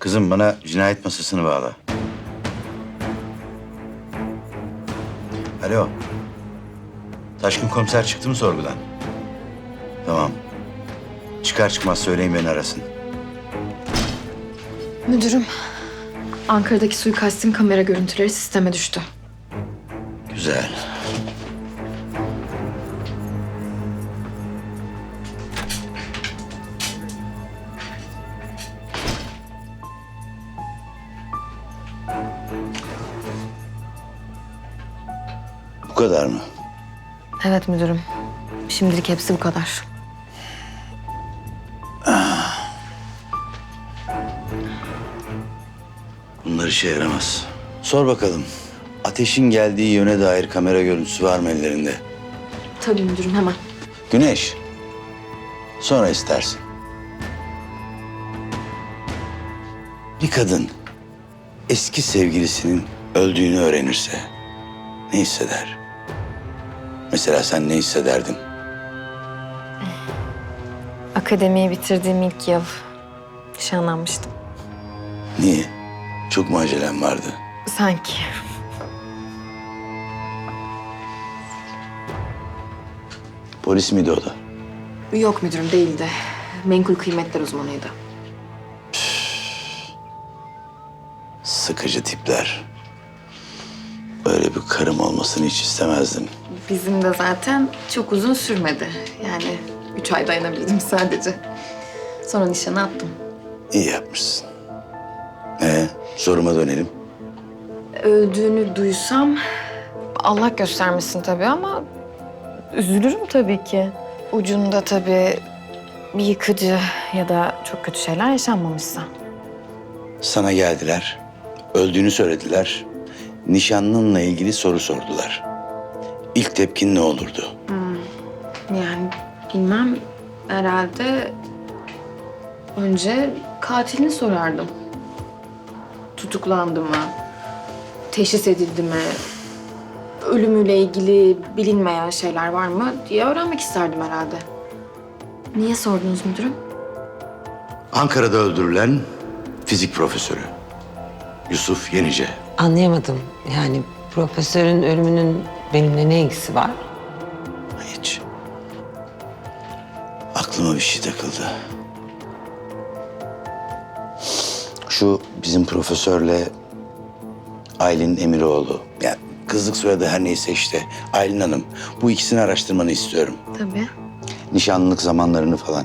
Kızım bana cinayet masasını bağla. Alo. Taşkın komiser çıktı mı sorgudan? Tamam. Çıkar çıkmaz söyleyin beni arasın. Müdürüm, Ankara'daki suikastin kamera görüntüleri sisteme düştü. Güzel. Kadar mı? Evet müdürüm. Şimdilik hepsi bu kadar. Bunlar işe yaramaz. Sor bakalım. Ateşin geldiği yöne dair kamera görüntüsü var mı ellerinde? Tabii müdürüm hemen. Güneş. Sonra istersin. Bir kadın eski sevgilisinin öldüğünü öğrenirse ne hisseder? Mesela sen ne hissederdin? Akademiyi bitirdiğim ilk yıl nişanlanmıştım. Niye? Çok mu acelem vardı? Sanki. Polis miydi o da? Yok müdürüm değildi. Menkul kıymetler uzmanıydı. Sıkıcı tipler. Öyle bir karım olmasını hiç istemezdim. Bizim de zaten çok uzun sürmedi. Yani üç ay dayanabildim sadece. Sonra nişanı attım. İyi yapmışsın. Ee, soruma dönelim. Öldüğünü duysam Allah göstermesin tabii ama üzülürüm tabii ki. Ucunda tabii bir yıkıcı ya da çok kötü şeyler yaşanmamışsa. Sana geldiler, öldüğünü söylediler. Nişanlınla ilgili soru sordular. İlk tepkin ne olurdu? Yani bilmem herhalde önce katilini sorardım. Tutuklandı mı? Teşhis edildi mi? Ölümüyle ilgili bilinmeyen şeyler var mı diye öğrenmek isterdim herhalde. Niye sordunuz müdürüm? Ankara'da öldürülen fizik profesörü. Yusuf Yenice. Anlayamadım. Yani profesörün ölümünün benimle ne ilgisi var? Hiç. Aklıma bir şey takıldı. Şu bizim profesörle Aylin Emiroğlu. Yani kızlık soyadı her neyse işte. Aylin Hanım. Bu ikisini araştırmanı istiyorum. Tabii. Nişanlılık zamanlarını falan.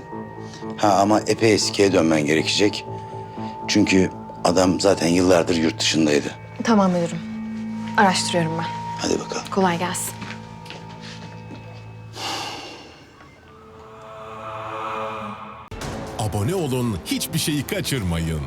Ha ama epey eskiye dönmen gerekecek. Çünkü adam zaten yıllardır yurt dışındaydı. Tamam müdürüm. Araştırıyorum ben. Hadi bakalım. Kolay gelsin. Abone olun, hiçbir şeyi kaçırmayın.